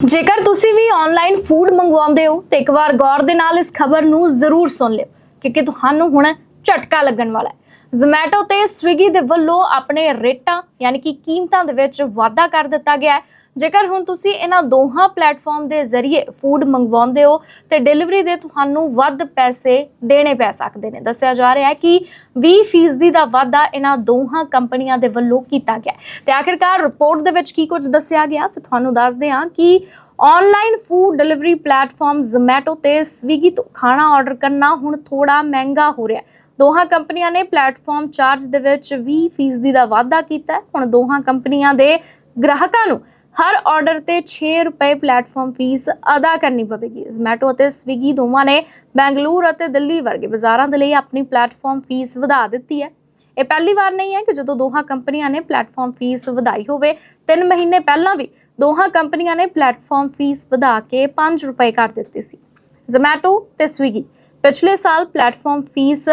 ਜੇਕਰ ਤੁਸੀਂ ਵੀ online food ਮੰਗਵਾਉਂਦੇ ਹੋ, ਤੇ ਇੱਕ ਵਾਰ ਗੌਰ ਦੇ ਨਾਲ ਇਸ ਖਬਰ ਨੂੰ ਜ਼ਰੂਰ ਸੁਣ ਲਿਓ, ਕਿਉਂਕਿ ਤੁਹਾਨੂੰ ਹੁਣ ਝਟਕਾ ਲੱਗਣ ਵਾਲਾ ਹੈ। ਜ਼ੋਮੈਟੋ ਤੇ ਸਵਿਗੀ ਦੇ ਵੱਲੋਂ ਆਪਣੇ ਰੇਟਾਂ, ਯਾਨੀ ਕਿ ਕੀਮਤਾਂ ਦੇ ਵਿੱਚ ਵਾਧਾ ਕਰ ਦਿੱਤਾ ਗਿਆ ਹੈ। ਜੇਕਰ ਹੁਣ ਤੁਸੀਂ ਇਹਨਾਂ ਦੋਹਾਂ ਪਲੇਟਫਾਰਮ ਦੇ ਜ਼ਰੀਏ ਫੂਡ ਮੰਗਵਾਉਂਦੇ ਹੋ, ਤੇ ਡਿਲੀਵਰੀ ਦੇ ਤੁਹਾਨੂੰ ਵੱਧ ਪੈਸੇ ਦੇਣੇ ਪੈ ਸਕਦੇ ਨੇ। ਦੱਸਿਆ ਜਾ ਰਿਹਾ ਹੈ ਕਿ 20% ਦਾ ਵਾਧਾ ਇਹਨਾਂ ਦੋਹਾਂ ਕੰਪਨੀਆਂ ਦੇ ਵੱਲੋਂ ਕੀਤਾ ਗਿਆ ਹੈ। ਤੇ ਆਖਿਰਕਾਰ ਰਿਪੋਰਟ ਦੇ ਵਿੱਚ ਕੀ ਕੁਝ ਦੱਸਿਆ ਗਿਆ, ਤੇ ਤੁਹਾਨੂੰ ਦੱਸਦੇ ਹਾਂ ਕਿ online food delivery platform Zomato ਤੇ ਸਵਿਗੀ ਤੋਂ ਖਾਣਾ ਆਰਡਰ ਕਰਨਾ ਹੁਣ ਥੋੜਾ ਮਹਿੰਗਾ ਹੋ ਰਿਹਾ ਹੈ। ਦੋਹਾਂ ਕੰਪਨੀਆਂ ਨੇ ਪਲੇਟਫਾਰਮ ਚਾਰਜ ਦੇ ਵਿੱਚ 20% ਦਾ ਵਾਧਾ ਕੀਤਾ ਹੈ। ਹੁਣ ਦੋਹਾਂ ਕੰਪਨੀਆਂ ਦੇ ਗ੍ਰਾਹਕਾਂ ਨੂੰ ਹਰ ਆਰਡਰ ਤੇ 6 ਰੁਪਏ ਪਲੇਟਫਾਰਮ ਫੀਸ ਅਦਾ ਕਰਨੀ ਪਵੇਗੀ। ਜ਼ੋਮੈਟੋ ਅਤੇ ਸਵੀਗੀ ਦੋਵਾਂ ਨੇ ਬੈਂਗਲੁਰੂ ਅਤੇ ਦਿੱਲੀ ਵਰਗੇ ਬਾਜ਼ਾਰਾਂ ਦੇ ਲਈ ਆਪਣੀ ਪਲੇਟਫਾਰਮ ਫੀਸ ਵਧਾ ਦਿੱਤੀ ਹੈ। ਇਹ ਪਹਿਲੀ ਵਾਰ ਨਹੀਂ ਹੈ ਕਿ ਜਦੋਂ ਦੋਹਾਂ ਕੰਪਨੀਆਂ ਨੇ ਪਲੇਟਫਾਰਮ ਫੀਸ ਵਧਾਈ ਹੋਵੇ 3 ਮਹੀਨੇ ਪਹਿਲਾਂ ਵੀ ਦੋਹਾਂ ਕੰਪਨੀਆਂ ਨੇ ਪਲੇਟਫਾਰਮ ਫੀਸ ਵਧਾ ਕੇ 5 ਰੁਪਏ ਕਰ ਦਿੱਤੀ ਸੀ। ਜ਼ੋਮੈਟੋ ਤੇ ਸਵਿਗੀ ਪਿਛਲੇ ਸਾਲ ਪਲੇਟਫਾਰਮ ਫੀਸ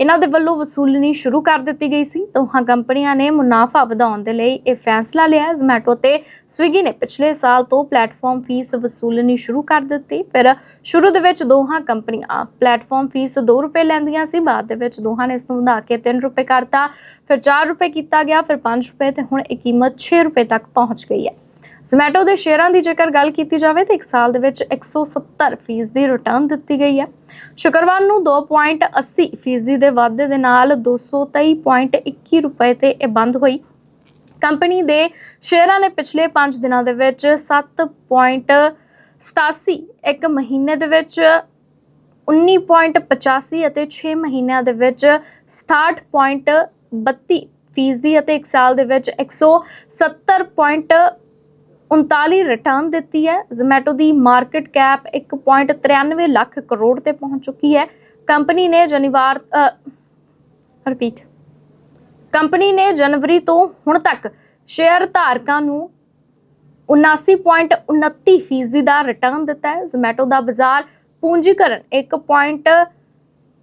ਇਹਨਾਂ ਦੇ ਵੱਲੋਂ ਵਸੂਲਣੀ ਸ਼ੁਰੂ ਕਰ ਦਿੱਤੀ ਗਈ ਸੀ। ਦੋਹਾਂ ਕੰਪਨੀਆਂ ਨੇ ਮੁਨਾਫਾ ਵਧਾਉਣ ਦੇ ਲਈ ਇਹ ਫੈਸਲਾ ਲਿਆ। ਜ਼ੋਮੈਟੋ ਤੇ ਸਵਿਗੀ ਨੇ ਪਿਛਲੇ ਸਾਲ ਤੋਂ ਪਲੇਟਫਾਰਮ ਫੀਸ ਵਸੂਲਣੀ ਸ਼ੁਰੂ ਕਰ ਦਿੱਤੀ। ਫਿਰ ਸ਼ੁਰੂ ਦੇ ਵਿੱਚ ਦੋਹਾਂ ਕੰਪਨੀਆਂ ਪਲੇਟਫਾਰਮ ਫੀਸ 2 ਰੁਪਏ ਲੈਂਦੀਆਂ ਸੀ। ਬਾਅਦ ਦੇ ਵਿੱਚ ਦੋਹਾਂ ਨੇ ਇਸ ਨੂੰ ਵਧਾ ਕੇ 3 ਰੁਪਏ ਕਰਤਾ। ਫਿਰ 4 ਰੁਪਏ ਕੀਤਾ ਗਿਆ। ਫਿਰ 5 ਰੁਪਏ ਤੇ ਹੁਣ ਇਹ ਕੀਮਤ 6 ਰੁਪਏ ਤੱਕ ਪਹੁੰਚ ਗਈ ਹੈ। ਜ਼ੋਮੈਟੋ ਦੇ ਸ਼ੇਅਰਾਂ ਦੀ ਜੇਕਰ ਗੱਲ ਕੀਤੀ ਜਾਵੇ ਤਾਂ ਇੱਕ ਸਾਲ ਦੇ ਵਿੱਚ 170 ਫੀਸ ਦੀ ਰਿਟਰਨ ਦਿੱਤੀ ਗਈ ਹੈ। ਸ਼ੁੱਕਰਵਾਰ ਨੂੰ 2.80 ਫੀਸਦੀ ਦੇ ਵਾਧੇ ਦੇ ਨਾਲ 223.21 ਰੁਪਏ ਤੇ ਇਹ ਬੰਦ ਹੋਈ। ਕੰਪਨੀ ਦੇ ਸ਼ੇਅਰਾਂ ਨੇ ਪਿਛਲੇ 5 ਦਿਨਾਂ ਦੇ ਵਿੱਚ 7.87 ਇੱਕ ਮਹੀਨੇ ਦੇ ਵਿੱਚ 19.85 ਅਤੇ 6 ਮਹੀਨਿਆਂ ਦੇ ਵਿੱਚ 67.32 ਫੀਸਦੀ ਅਤੇ ਇੱਕ ਸਾਲ ਦੇ ਵਿੱਚ 170.39 ਰਿਟਰਨ ਦਿੱਤੀ ਹੈ। ਜ਼ੋਮੈਟੋ ਦੀ ਮਾਰਕੀਟ ਕੈਪ 1.93 ਲੱਖ ਕਰੋੜ ਤੇ ਪਹੁੰਚ ਚੁੱਕੀ ਹੈ। ਕੰਪਨੀ ਨੇ ਜਨੀਵਾਰ ਰਿਪੀਟ ਕੰਪਨੀ ਨੇ ਜਨਵਰੀ ਤੋਂ ਹੁਣ ਤੱਕ ਸ਼ੇਅਰ ਧਾਰਕਾਂ ਨੂੰ 79.29 ਫੀਸਦੀ ਦਾ ਰਿਟਰਨ ਦਿੱਤਾ ਹੈ। ਜ਼ੋਮੈਟੋ ਦਾ ਬਾਜ਼ਾਰ ਪੂੰਜੀਕਰਨ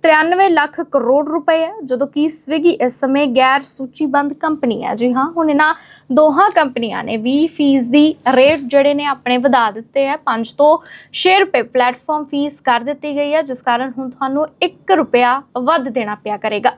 1.93 ਲੱਖ ਕਰੋੜ ਰੁਪਏ ਹੈ, ਜਦੋਂ ਕਿ ਸਵਿਗੀ ਇਸ ਸਮੇਂ ਗੈਰ ਸੂਚੀਬੰਦ ਕੰਪਨੀ ਹੈ। ਜੀ ਹਾਂ, ਹੁਣ ਇਹਨਾਂ ਦੋਹਾਂ ਕੰਪਨੀਆਂ ਨੇ 20 ਫੀਸਦੀ ਰੇਟ ਜਿਹੜੇ ਨੇ ਆਪਣੇ ਵਧਾ ਦਿੱਤੇ ਹੈ। 5 ਤੋਂ 6 ਰੁਪਏ ਪਲੇਟਫਾਰਮ ਫੀਸ ਕਰ ਦਿੱਤੀ ਗਈ ਹੈ, ਜਿਸ ਕਾਰਨ ਹੁਣ ਤੁਹਾਨੂੰ 1 ਰੁਪਿਆ ਵੱਧ ਦੇਣਾ ਪਿਆ ਕਰੇਗਾ।